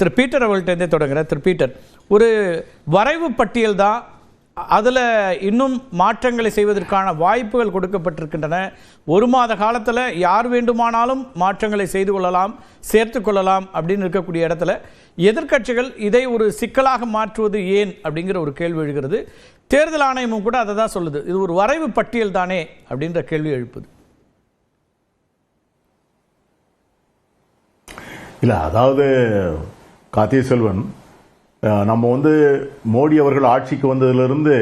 திரு Peter அவர்கள்ட்டேருந்தே தொடங்குகிறேன் திரு Peter ஒரு வரைவு பட்டியல் தான் அதில் இன்னும் மாற்றங்களை செய்வதற்கான வாய்ப்புகள் கொடுக்கப்பட்டிருக்கின்றன. ஒரு மாத காலத்தில் யார் வேண்டுமானாலும் மாற்றங்களை செய்து கொள்ளலாம் சேர்த்து கொள்ளலாம் அப்படின்னு இருக்கக்கூடிய இடத்துல எதிர்க்கட்சிகள் இதை ஒரு சிக்கலாக மாற்றுவது ஏன் அப்படிங்கிற ஒரு கேள்வி எழுகிறது. தேர்தல் ஆணையமும் கூட அதை தான் சொல்லுது. இது ஒரு வரைவு பட்டியல் தானே அப்படின்ற கேள்வி எழுப்புது. இல்லை அதாவது கார்த்திகை செல்வன் நம்ம வந்து மோடி அவர்கள் ஆட்சிக்கு வந்ததிலிருந்து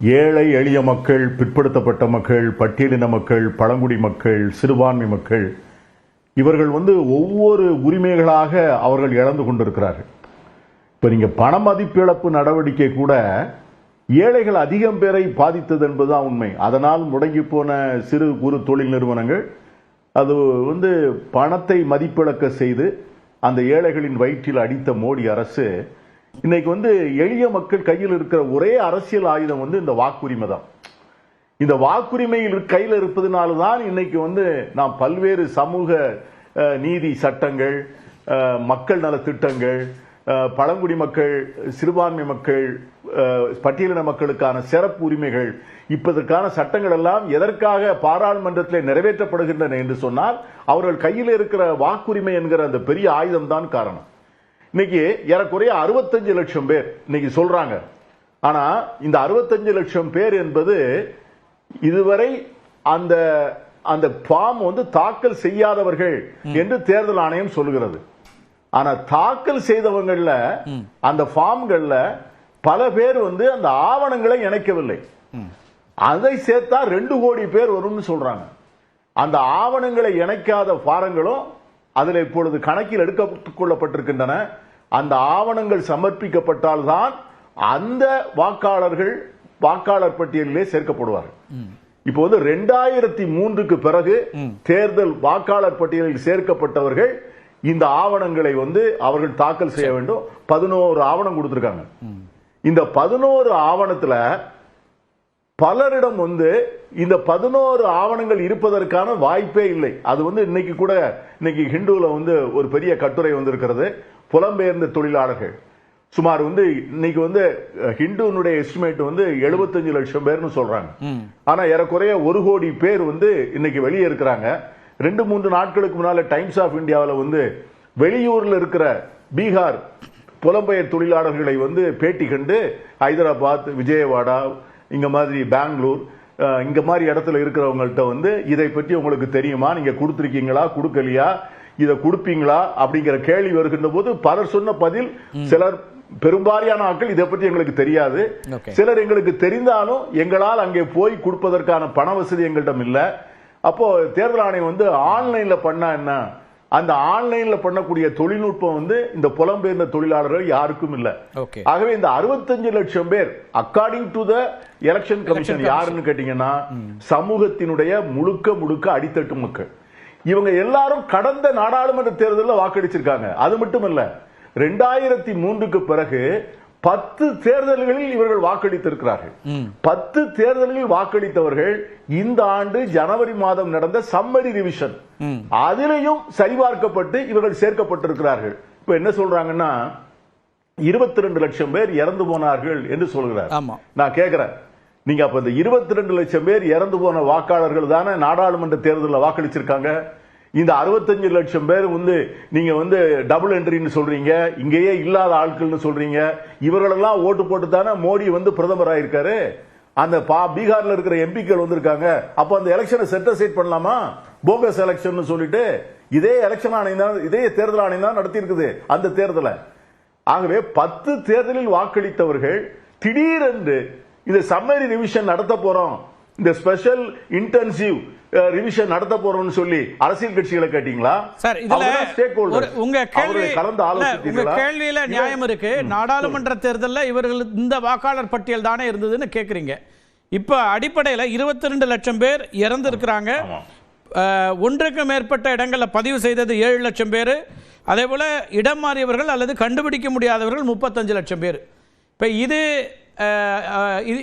ஏழை எளிய மக்கள் பிற்படுத்தப்பட்ட மக்கள் பட்டியலின மக்கள் பழங்குடி மக்கள் சிறுபான்மை மக்கள் இவர்கள் வந்து ஒவ்வொரு உரிமைகளாக அவர்கள் இழந்து கொண்டிருக்கிறார்கள். இப்போ நீங்கள் பண மதிப்பிழப்பு நடவடிக்கை கூட ஏழைகள் அதிகம் பேரை பாதித்தது என்பதுதான் உண்மை. அதனால் முடங்கி போன சிறு குறு தொழில் நிறுவனங்கள் அது வந்து பணத்தை மதிப்பிழக்க செய்து அந்த ஏழைகளின் வயிற்றில் அடித்த மோடி அரசு இன்னைக்கு வந்து எளிய மக்கள் கையில் இருக்கிற ஒரே அரசியல் ஆயுதம் வந்து இந்த வாக்குரிமை தான். இந்த வாக்குரிமையில் கையில் இருப்பதனால தான் இன்னைக்கு வந்து நாம் பல்வேறு சமூக நீதி சட்டங்கள் மக்கள் நல திட்டங்கள் பழங்குடி மக்கள் சிறுபான்மை மக்கள் பட்டியலின மக்களுக்கான சிறப்பு உரிமைகள் இப்பதற்கான சட்டங்கள் எல்லாம் எதற்காக பாராளுமன்றத்தில் நிறைவேற்றப்படுகின்றன என்று சொன்னால் அவர்கள் கையில் இருக்கிற வாக்குரிமை என்கிற அந்த பெரிய ஆயுதம் தான் காரணம். இன்னைக்கு ஏறக்குறைய அறுபத்தஞ்சு லட்சம் பேர் இன்னைக்கு சொல்றாங்க. ஆனா இந்த அறுபத்தஞ்சு லட்சம் பேர் என்பது இதுவரை அந்த அந்த ஃபார்ம் வந்து தாக்கல் செய்யாதவர்கள் என்று தேர்தல் ஆணையம் சொல்கிறது ஆனா தாக்கல் செய்தவங்கள்ல அந்த ஃபார்ம்கள்ல பல பேர் வந்து அந்த ஆவணங்களை இணைக்கவில்லை. அதை சேர்த்தா ரெண்டு கோடி பேர் வரும்னு சொல்றாங்க. அந்த ஆவணங்களை இணைக்காத பாரங்களும் அதில் இப்பொழுது கணக்கில் எடுத்துக் கொள்ளப்பட்டிருக்கின்றன. அந்த ஆவணங்கள் சமர்ப்பிக்கப்பட்டால்தான் அந்த வாக்காளர்கள் வாக்காளர் பட்டியலிலே சேர்க்கப்படுவார்கள். இப்போ வந்து ரெண்டாயிரத்தி மூன்றுக்கு பிறகு தேர்தல் வாக்காளர் பட்டியலில் சேர்க்கப்பட்டவர்கள் இந்த ஆவணங்களை வந்து அவர்கள் தாக்கல் செய்ய வேண்டும். பதினோரு ஆவணம் கொடுத்திருக்காங்க. இந்த பதினோரு ஆவணத்துல பலரிடம் வந்து இந்த பதினோரு ஆவணங்கள் இருப்பதற்கான வாய்ப்பே இல்லை. அது வந்து இன்னைக்கு கூட இன்னைக்கு ஹிந்துல வந்து ஒரு பெரிய கட்டுரை வந்திருக்கிறது. புலம்பெயர்ந்த தொழிலாளர்கள். சுமார் வந்து இன்னைக்கு வந்து ஹிந்துனுடைய எஸ்டிமேட் வந்து 75 லட்சம் பேர்னு சொல்றாங்க. ஆனா ஏறக்குறைய ஒரு கோடி பேர் வந்து இன்னைக்கு வெளியே இருக்கிறாங்க. ரெண்டு மூன்று நாட்களுக்கு முன்னால டைம்ஸ் ஆஃப் இந்தியாவில் வந்து வெளியூர்ல இருக்கிற பீகார் புலம்பெயர் தொழிலாளர்களை வந்து பேட்டி கண்டு ஹைதராபாத் விஜயவாடா இங்க மாதிரி பெங்களூர் இங்க மாதிரி இடத்துல இருக்கிறவங்கள்ட்ட வந்து இதை பற்றி உங்களுக்கு தெரியுமா? நீங்க கொடுத்திருக்கீங்களா? கொடுக்கலையா? இதை கொடுப்பீங்களா? அப்படிங்கிற கேள்வி வருகின்ற போது பலர் சொன்ன பதில் சிலர் பெரும்பாலான ஆட்கள் இதை பற்றி எங்களுக்கு தெரியாது. சிலர் எங்களுக்கு தெரிந்தாலும் எங்களால் அங்கே போய் கொடுப்பதற்கான பண வசதி எங்களிடம் இல்ல. அப்போ தேர்தல் ஆணையம் வந்து ஆன்லைன்ல பண்ணா என்ன? அந்த ஆன்லைன்ல பண்ணக்கூடிய தொழில்நுட்பம் வந்து இந்த புலம்பெயர்ந்த தொழிலாளர்கள் யாருக்கும் இல்ல. ஆகவே இந்த 65 லட்சம் பேர் according to the election commission யாருன்னு கேட்டீங்கன்னா சமூகத்தினுடைய முழுக்க முழுக்க அடித்தட்டு மக்கள். இவங்க எல்லாரும் கடந்த நாடாளுமன்ற தேர்தலில் வாக்களிச்சிருக்காங்க. அது மட்டும் இல்ல ரெண்டாயிரத்தி மூன்றுக்கு பிறகு பத்து தேர்தல்களில் இவர்கள் வாக்களித்திருக்கிறார்கள். பத்து தேர்தல்களில் வாக்களித்தவர்கள் இந்த ஆண்டு ஜனவரி மாதம் நடந்த சம்மரி ரிவிஷன். அதிலையும் சரிபார்க்கப்பட்டு இவர்கள் சேர்க்கப்பட்டிருக்கிறார்கள். இப்ப என்ன சொல்றாங்கன்னா இருபத்தி ரெண்டு லட்சம் பேர் இறந்து போனார்கள் என்று சொல்கிறார். நான் கேட்கிறேன் நீங்க அப்ப இந்த இருபத்தி ரெண்டு லட்சம் பேர் இறந்து போன வாக்காளர்கள் தானே நாடாளுமன்ற தேர்தலில் வாக்களிச்சிருக்காங்க? இந்த அறுபத்தஞ்சு லட்சம் பேர் வந்து நீங்க வந்து டபுள் என்ட்ரின்னு சொல்றீங்க இங்கேயே இல்லாத ஆட்கள்னு சொல்றீங்க இவர்களெல்லாம் ஓட்டு போட்டு தானே மோடி வந்து பிரதமர் ஆயிருக்காரு? அந்த பா பீகார்ல இருக்கிற எம்பிக்கள் வந்திருக்காங்க. அப்போ அந்த எலெக்ஷனை செட்டசைட் பண்ணலாமா? போகஸ் எலெக்ஷன் சொல்லிட்டு இதே எலெக்ஷன் ஆணையம் தான் இதே தேர்தல் ஆணையம் தான் நடத்தியிருக்குது அந்த தேர்தலை. ஆகவே பத்து தேர்தலில் வாக்களித்தவர்கள் திடீரென்று இந்த சம்மரி ரிவிஷன் நடத்த போறோம். இந்த ஸ்பெஷல் இன்டென்சிவ் ரிவிஷன் நடத்த போறோம்னு சொல்லி அரசியல் கட்சிகளை கேட்டீங்களா? சார் இதுல உங்க கேள்வி கலந்து ஆலோசித்தீங்களா? கேள்வியில நியாயம் இருக்கு. நாடாளுமன்ற தேர்தல்ல இவர்கள் இந்த வாக்காளர் பட்டியல் தானே இருந்ததுன்னு கேக்குறீங்க. இப்ப அடிப்படையில 22 லட்சம் பேர் இறந்து இருக்கிறாங்க ஒன்றுக்கு மேற்பட்ட இடங்கள்ல பதிவு செய்தது ஏழு லட்சம் பேர். அதே போல இடம் மாறியவர்கள் அல்லது கண்டுபிடிக்க முடியாதவர்கள் முப்பத்தஞ்சு லட்சம் பேர். இப்ப இது-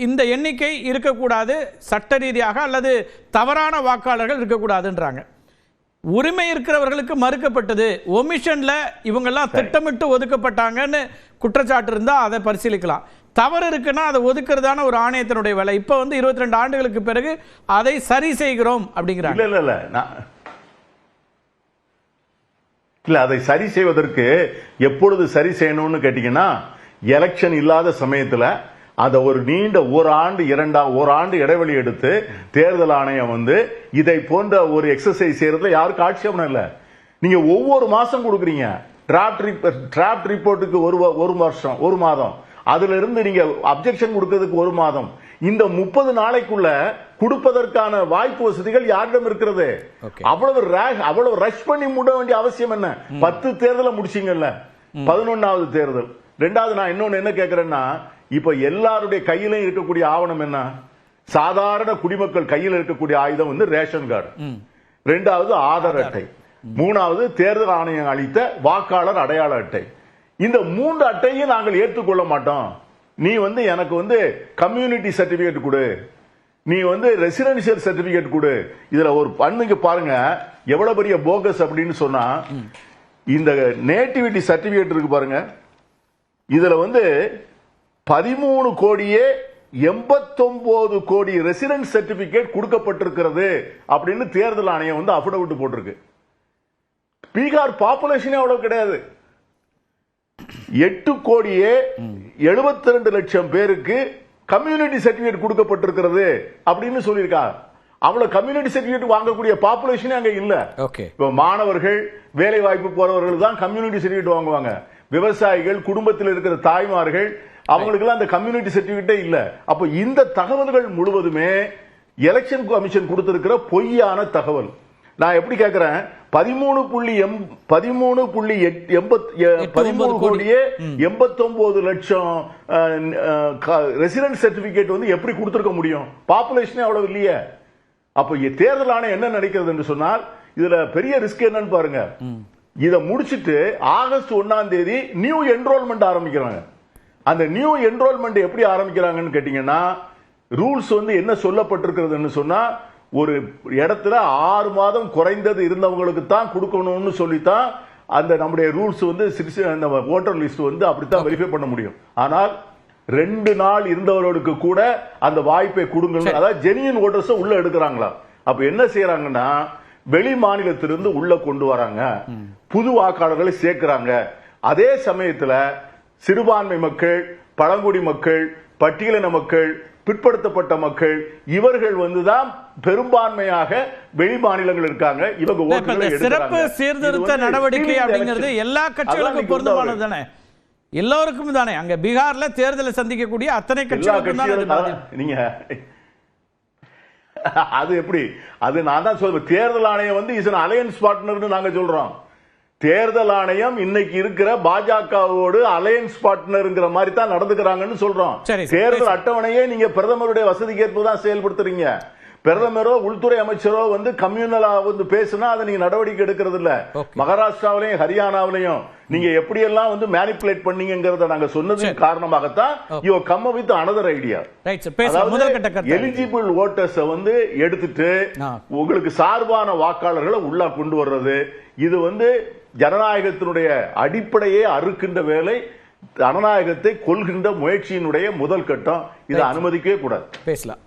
இந்த எண்ணிக்கை இருக்கக்கூடாது சட்ட ரீதியாக அல்லது தவறான வாக்காளர்கள் இருக்கக்கூடாதுன்றாங்க. உரிமை இருக்கிறவர்களுக்கு மறுக்கப்பட்டது. ஒமிஷன்ல இவங்கெல்லாம் திட்டமிட்டு ஒதுக்கப்பட்டாங்கன்னு குற்றச்சாட்டு இருந்தா அதை பரிசீலிக்கலாம். தவறு இருக்குன்னா அதை ஒதுக்குறதான ஒரு ஆணையத்தினுடைய வேலை. இப்போ வந்து இருபத்தி ரெண்டு ஆண்டுகளுக்கு பிறகு அதை சரி செய்கிறோம் அப்படிங்கிறாங்க. இல்ல இல்ல இல்ல அதை சரி செய்வதற்கு எப்பொழுது சரி செய்யணும்னு கேட்டீங்கன்னா எலெக்ஷன் இல்லாத சமயத்துல அதை ஒரு நீண்ட ஒரு ஆண்டு இரண்டா ஒரு ஆண்டு இடைவெளி எடுத்து தேர்தல் ஆணையம் வந்து இதை போன்ற ஒரு எக்ஸசைஸ் செய்யறதுல யாருக்கும் ஆட்சேபணம் இல்ல. நீங்க ஒவ்வொரு மாசம் கொடுக்குறீங்க. டிராப்ட் ரிப்போர்ட்டுக்கு ஒரு ஒரு வருஷம் ஒரு மாதம். அதுல இருந்து நீங்க அப்ஜெக்ஷன் கொடுக்கிறதுக்கு ஒரு மாதம். இந்த முப்பது நாளைக்குள்ள கொடுப்பதற்கான வாய்ப்பு வசதிகள் யாரிடம் இருக்கிறது. அவ்வளவு அவ்வளவு ரஷ் பண்ணி மூட வேண்டிய அவசியம் என்ன? பத்து தேர்தலை முடிச்சீங்கல்ல. பதினொன்னாவது தேர்தல். ரெண்டாவது நான் இன்னொன்னு என்ன கேக்குறேன்னா இப்ப எல்லாருடைய கையிலும் இருக்கக்கூடிய ஆவணம் என்ன? சாதாரண குடிமக்கள் கையில் இருக்கக்கூடிய ஆயுதம் வந்து ரேஷன் கார்டு. ரெண்டாவது ஆதார் அட்டை. மூணாவது தேர்தல் ஆணையம் அளித்த வாக்காளர் அடையாள அட்டை. இந்த மூன்று அட்டையும் நாங்கள் ஏற்றுக்கொள்ள மாட்டோம். நீ வந்து எனக்கு வந்து கம்யூனிட்டி சர்டிபிகேட் கொடு. நீ வந்து ரெசிடென்சியல் சர்டிபிகேட் கொடு. இதுல ஒரு பண்ணுங்க பாருங்க எவ்வளவு பெரிய போகஸ் அப்படின்னு சொன்னா இந்த நேட்டிவிட்டி சர்டிபிகேட் இருக்கு பாருங்க. இதுல வந்து பதிமூணு கோடியே எண்பத்தொன்பது கோடி ரெசிடென்ட் சர்டிபிகேட் கொடுக்கப்பட்டிருக்கிறது அப்படின்னு தேர்தல் ஆணையம் வந்து அபிடவிட் போட்டிருக்கு. பீகார் பாப்புலேஷனே அவ்வளவு கிடையாது. எட்டு கோடியே எழுபத்தி ரெண்டு லட்சம் பேருக்கு கம்யூனிட்டி சர்டிபிகேட் கொடுக்கப்பட்டிருக்கிறது அப்படின்னு சொல்லியிருக்கா அவ்வளவு கம்யூனிட்டி சர்டிபிகேட் வாங்கக்கூடிய பாப்புலேஷனே அங்க இல்ல. ஓகே இப்ப மாணவர்கள் வேலை வாய்ப்பு போறவர்கள் தான் கம்யூனிட்டி சர்டிபிகேட் வாங்குவாங்க. விவசாயிகள் குடும்பத்தில் இருக்கிற தாய்மார்கள் அவங்களுக்கெல்லாம் அந்த கம்யூனிட்டி சர்டிபிகேட்டே இல்ல. அப்ப இந்த தகவல்கள் முழுவதுமே எலெக்ஷன் கமிஷன் கொடுத்திருக்கிற பொய்யான தகவல். நான் எப்படி கேக்குறேன்? பதிமூணு புள்ளி எம் பதிமூணு புள்ளி எட்- எண்பத் எ- எட்டு பதிமூணு. கோடியே எண்பத்தொன்பது லட்சம் ரெசிடென்ட் சர்டிபிகேட் வந்து எப்படி கொடுத்திருக்க முடியும்? பாப்புலேஷனே அவ்வளவு இல்லையே. அப்ப தேர்தல் ஆணையம் என்ன நினைக்கிறது என்று சொன்னால் இதுல பெரிய ரிஸ்க் என்னன்னு பாருங்க. இத முடிச்சிட்டு ஆகஸ்ட் ஒன்னாம் தேதி நியூ என்ரோல்மெண்ட் ஆரம்பிக்கிறாங்க. அந்த நியூ என்ரோல்மெண்ட் எப்படி ஆரம்பிக்கிறாங்கன்னு கேட்டீங்கன்னா ரூல்ஸ் வந்து என்ன சொல்லப்பட்டிருக்கிறதுன்னு சொன்னா ஒரு இடத்துல ஆறு மாதம் குறைந்தது இருந்தவங்களுக்கு தான் கொடுக்கணும்னு சொல்லித்தான் அந்த நம்முடைய ரூல்ஸ் வந்து அந்த ஓட்டர் லிஸ்ட் வந்து அப்படித்தான் வெரிஃபை பண்ண முடியும். ஆனால் ரெண்டு நாள் இருந்தவர்களுக்கு கூட அந்த வாய்ப்பை கொடுங்க. அதாவது ஜெனியன் ஓட்டர்ஸ் உள்ள எடுக்கிறாங்களா? அப்ப என்ன செய்யறாங்கன்னா வெளி மாநிலத்திலிருந்து உள்ள கொண்டு வராங்க. புது வாக்காளர்களை சேர்க்கிறாங்க. அதே சமயத்துல சிறுபான்மை மக்கள் பழங்குடி மக்கள் பட்டியலின மக்கள் பிற்படுத்தப்பட்ட மக்கள் இவர்கள் வந்துதான் பெரும்பான்மையாக வெளி மாநிலங்கள் இருக்காங்க. இவங்க சிறப்பு சீர்திருத்த நடவடிக்கை அப்படிங்கிறது. எல்லா கட்சிகளுக்கும் பொருந்தமானது. தானே? எல்லோருக்கும் தானே? அங்க பீகார்ல தேர்தலை சந்திக்கக்கூடிய அத்தனை கட்சிகளுக்கும் நீங்க அது எப்படி? அது நான் தான் சொல்றேன். தேர்தல் ஆணையம் வந்து இஸ் அலையன்ஸ் பார்ட்னர்னு நாங்க சொல்றோம். தேர்தல் ஆணையம் இன்னைக்கு இருக்கிற பாஜகவோடு அலையன்ஸ் பார்ட்னர்ங்கிற மாதிரி தான் நடந்துக்கிறாங்கன்னு சொல்றோம். தேர்தல். அட்டவணையே நீங்க பிரதமருடைய வசதிக்கு ஏற்ப தான் செயல்படுத்துறீங்க. பிரதமரோ உள்துறை அமைச்சரோ வந்து கம்யூனலா வந்து பேசுனா அதை நீங்க நடவடிக்கை எடுக்கிறது இல்ல. மகாராஷ்டிராவிலையும் ஹரியானாவிலையும் நீங்க எப்படி எல்லாம் வந்து மேனிப்புலேட் பண்ணீங்கங்கறத நாங்க சொன்னதின் சரி. காரணமாகத்தான் you come with another idea eligible voters வந்து எடுத்துட்டு. உங்களுக்கு சார்பான வாக்காளர்களை உள்ள கொண்டு வர்றது. இது வந்து ஜனநாயகத்தினுடைய அடிப்படையே அறுக்கின்ற வேலை ஜனநாயகத்தை கொள்கின்ற முயற்சியினுடைய முதல் கட்டம். இதை அனுமதிக்கவே கூடாது. பேசலாம்.